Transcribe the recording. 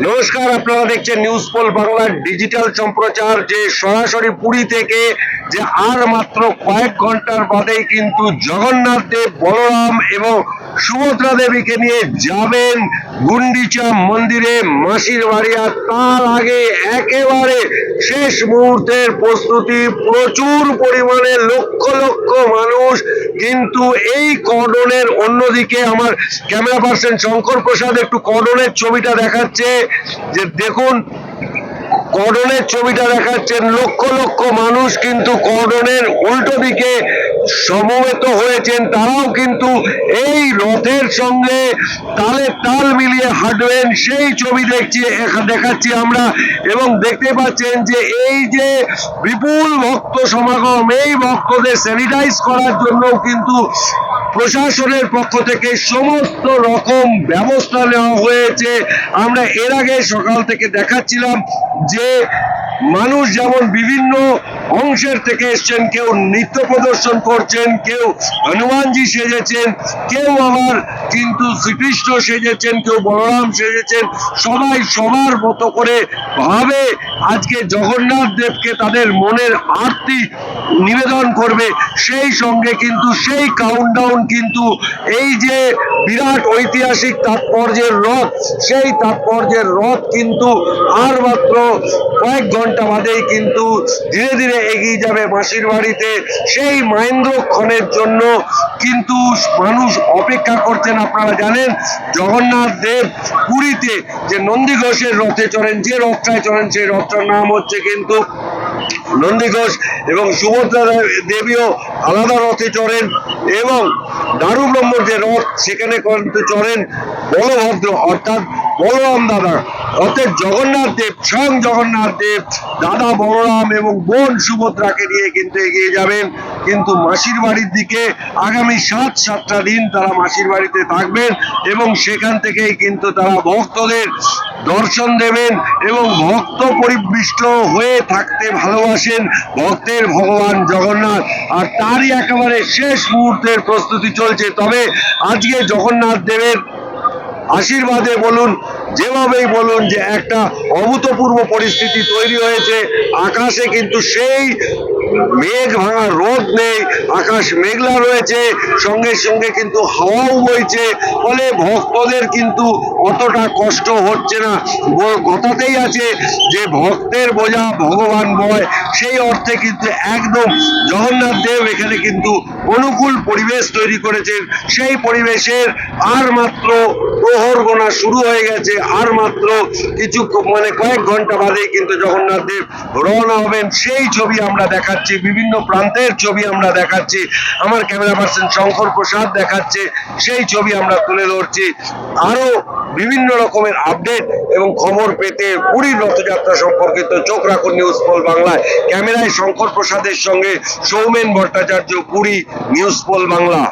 নমস্কার, আপনারা দেখছেন নিউজ পোল বাংলার ডিজিটাল সম্প্রচার যে সরাসরি পুরী থেকে যে আর মাত্র কয়েক ঘণ্টার বাদেই কিন্তু জগন্নাথ দেব, বলরাম এবং সুভদ্রা দেবীকে নিয়ে যাবেন গুন্ডিচা মন্দিরে মাসির বাড়ি, আর তার আগে একেবারে শেষ মুহূর্তের প্রস্তুতি। প্রচুর পরিমাণে লক্ষ লক্ষ মানুষ কিন্তু এই কর্ডনের অন্যদিকে আমার ক্যামেরা পার্সন শঙ্কর প্রসাদ একটু কর্ডনের ছবিটা দেখাচ্ছে, যে দেখুন, কর্ডনের ছবিটা দেখাচ্ছেন লক্ষ লক্ষ মানুষ কিন্তু কর্ডনের উল্টো দিকে সমবেত হয়েছেন, তারাও কিন্তু এই রথের সঙ্গে তালে তাল মিলিয়ে হাঁটবেন। সেই ছবি দেখছি দেখাচ্ছি আমরা। এবং দেখতে পাচ্ছেন যে এই যে বিপুল ভক্ত সমাগম, এই ভক্তদের স্যানিটাইজ করার জন্য কিন্তু প্রশাসনের পক্ষ থেকে সমস্ত রকম ব্যবস্থা নেওয়া হয়েছে। আমরা এর আগে সকাল থেকে দেখাচ্ছিলাম যে মানুষ যেমন বিভিন্ন অংশের থেকে এসছেন, কেউ নৃত্য প্রদর্শন করছেন, কেউ হনুমানজি সেজেছেন, কেউ আবার কিন্তু শ্রীকৃষ্ণ সেজেছেন, কেউ বলরাম সেজেছেন, সবাই সবার মতো করে ভাবে আজকে জগন্নাথ দেবকে তাদের মনের আরতি নিবেদন করবে। সেই সঙ্গে কিন্তু সেই কাউন্টডাউন কিন্তু এই যে বিরাট ঐতিহাসিক তাৎপর্যের রথ, সেই তাৎপর্যের রথ কিন্তু আর মাত্র কয়েক ঘণ্টা বাদেই কিন্তু ধীরে ধীরে এগিয়ে যাবে মাসির বাড়িতে। সেই মাহেন্দ্রক্ষণের জন্য কিন্তু মানুষ অপেক্ষা করছেন আপনারা জানেন, জগন্নাথ দেব পুরীতে যে নন্দী ঘোষের রথে চড়েন, যে রথটায় চড়েন সেই রথটার নাম হচ্ছে কিন্তু নন্দী ঘোষ এবং সুভদ্রা দেবীও আলাদা রথে চড়েন এবং দারু ব্রহ্মর যে রথ সেখানে কিন্তু চড়েন বলভদ্র, অর্থাৎ বলরাম দাদা। অর্থাৎ জগন্নাথ দেব, স্বয়ং জগন্নাথ দেব, দাদা বলরাম এবং বোন সুভদ্রাকে নিয়ে কিন্তু এগিয়ে যাবেন। কিন্তু মাসির বাড়ির দিকে আগামী সাত, সাতটা দিন তারা মাসির বাড়িতে থাকবেন এবং সেখান থেকেই কিন্তু তারা ভক্তদের দর্শন দেবেন এবং ভক্ত পরিবৃষ্ট হয়ে থাকতে ভালোবাসেন ভক্তের ভগবান জগন্নাথ। আর তারই একেবারে শেষ মুহূর্তের প্রস্তুতি চলছে। তবে আজকে জগন্নাথ দেবের আশীর্বাদে বলুন যেভাবেই বলুন যে একটা অভূতপূর্ব পরিস্থিতি তৈরি হয়েছে, আকাশে কিন্তু সেই মেঘ ভাঙা রোদ নেই, আকাশ মেঘলা রয়েছে, সঙ্গে সঙ্গে কিন্তু হাওয়াও বইছে, ফলে ভক্তদের কিন্তু অতটা কষ্ট হচ্ছে না। কথাতেই আছে যে ভক্তের বোঝা ভগবান বয়, সেই অর্থে কিন্তু একদম জগন্নাথ দেব এখানে কিন্তু অনুকূল পরিবেশ তৈরি করেছেন। সেই পরিবেশের আর মাত্র প্রহর গোনা শুরু হয়ে গেছে। আর মাত্র কিছু মানে কয়েক ঘণ্টা বাদেই কিন্তু জগন্নাথ দেব রওনা হবেন। সেই ছবি আমরা দেখাচ্ছি, বিভিন্ন প্রান্তের ছবি আমরা দেখাচ্ছি। আমার ক্যামেরা পার্সন শঙ্কর প্রসাদ দেখাচ্ছে, সেই ছবি আমরা তুলে ধরছি। আরও বিভিন্ন রকমের আপডেট এবং খবর পেতে পুরীর রথযাত্রা সম্পর্কিত চোখ রাখুন নিউজ পোল বাংলায়। ক্যামেরায় শঙ্কর প্রসাদের সঙ্গে সৌমেন ভট্টাচার্য, পুরী নিউজ পোল বাংলা।